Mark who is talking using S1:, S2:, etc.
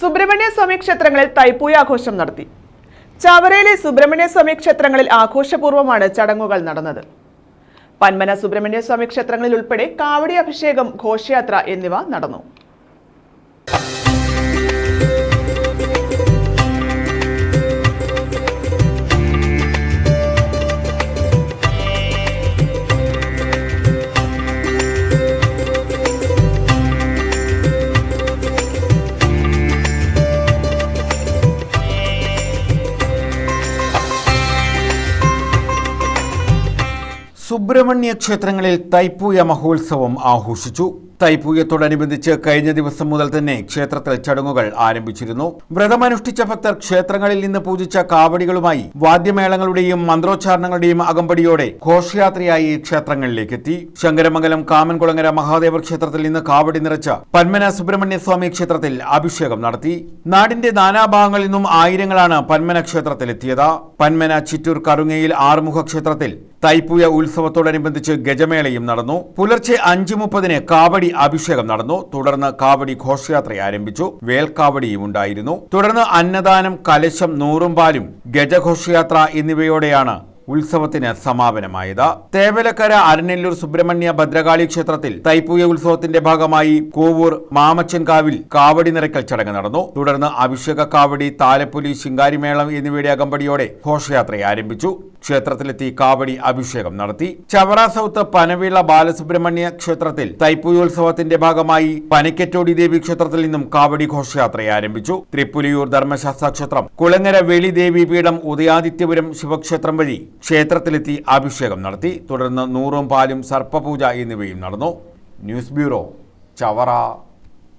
S1: സുബ്രഹ്മണ്യ സ്വാമി ക്ഷേത്രങ്ങളിൽ തൈപ്പൂയ ആഘോഷം നടത്തി. ചവരയിലെ സുബ്രഹ്മണ്യ സ്വാമി ക്ഷേത്രങ്ങളിൽ ആഘോഷപൂർവമാണ് ചടങ്ങുകൾ നടന്നത്. പന്മന സുബ്രഹ്മണ്യ സ്വാമി ക്ഷേത്രങ്ങളിൽ ഉൾപ്പെടെ കാവടി അഭിഷേകം ഘോഷയാത്ര എന്നിവ നടന്നു.
S2: സുബ്രഹ്മണ്യ ക്ഷേത്രങ്ങളിൽ തൈപ്പൂയ മഹോത്സവം ആഘോഷിച്ചു. തൈപ്പൂയത്തോടനുബന്ധിച്ച് കഴിഞ്ഞ ദിവസം മുതൽ തന്നെ ക്ഷേത്രത്തിൽ ചടങ്ങുകൾ ആരംഭിച്ചിരുന്നു. വ്രതമനുഷ്ഠിച്ച ഭക്തർ ക്ഷേത്രങ്ങളിൽ നിന്ന് പൂജിച്ച കാവടികളുമായി വാദ്യമേളങ്ങളുടെയും മന്ത്രോച്ചാരണങ്ങളുടെയും അകമ്പടിയോടെ ഘോഷയാത്രയായി ക്ഷേത്രങ്ങളിലേക്ക് എത്തി ശങ്കരമംഗലം കാമൻകുളങ്ങര മഹാദേവ ക്ഷേത്രത്തിൽ നിന്ന് കാവടി നിറച്ച പന്മന സുബ്രഹ്മണ്യസ്വാമി ക്ഷേത്രത്തിൽ അഭിഷേകം നടത്തി. നാടിന്റെ നാനാഭാഗങ്ങളിൽ നിന്നും ആയിരങ്ങളാണ് പന്മന ക്ഷേത്രത്തിലെത്തിയത്. പന്മന ചിറ്റൂർ കറുങ്ങയിൽ ആറുമുഖ ക്ഷേത്രത്തിൽ തൈപ്പൂയ ഉത്സവത്തോടനുബന്ധിച്ച് ഗജമേളയും നടന്നു. പുലർച്ചെ അഞ്ചു മുപ്പതിന് കാവടി അഭിഷേകം നടന്നു. തുടർന്ന് കാവടി ഘോഷയാത്ര ആരംഭിച്ചു. വേൽക്കാവടിയും ഉണ്ടായിരുന്നു. തുടർന്ന് അന്നദാനം കലശം നൂറും പാലും ഗജഘോഷയാത്ര എന്നിവയോടെയാണ് ഉത്സവത്തിന് സമാപനമായത്. തേവലക്കര അരനെല്ലൂർ സുബ്രഹ്മണ്യ ഭദ്രകാളി ക്ഷേത്രത്തിൽ തൈപ്പൂയ ഉത്സവത്തിന്റെ ഭാഗമായി കോവൂർ മാമച്ചൻകാവിൽ കാവടി നിറയ്ക്കൽ ചടങ്ങ് നടന്നു. തുടർന്ന് അഭിഷേക കാവടി താലപ്പൊലി ശിങ്കാരിമേളം എന്നിവയുടെ അകമ്പടിയോടെ ഘോഷയാത്ര ആരംഭിച്ചു. ക്ഷേത്രത്തിലെത്തി കാവടി അഭിഷേകം നടത്തി. ചവറ സൗത്ത് പനവിള ബാലസുബ്രഹ്മണ്യ ക്ഷേത്രത്തിൽ തൈപ്പൂയോത്സവത്തിന്റെ ഭാഗമായി പനിക്കറ്റോടി ദേവി ക്ഷേത്രത്തിൽ നിന്നും കാവടി ഘോഷയാത്ര ആരംഭിച്ചു. തൃപ്പുലിയൂർ ധർമ്മശാസ്ത്ര ക്ഷേത്രം കുളങ്ങര വെളി ദേവി പീഠം ഉദയാദിത്യപുരം ശിവക്ഷേത്രം വഴി ക്ഷേത്രത്തിലെത്തി അഭിഷേകം നടത്തി. തുടർന്ന് നൂറും പാലും സർപ്പപൂജ എന്നിവയും നടന്നു. News bureau Chavara.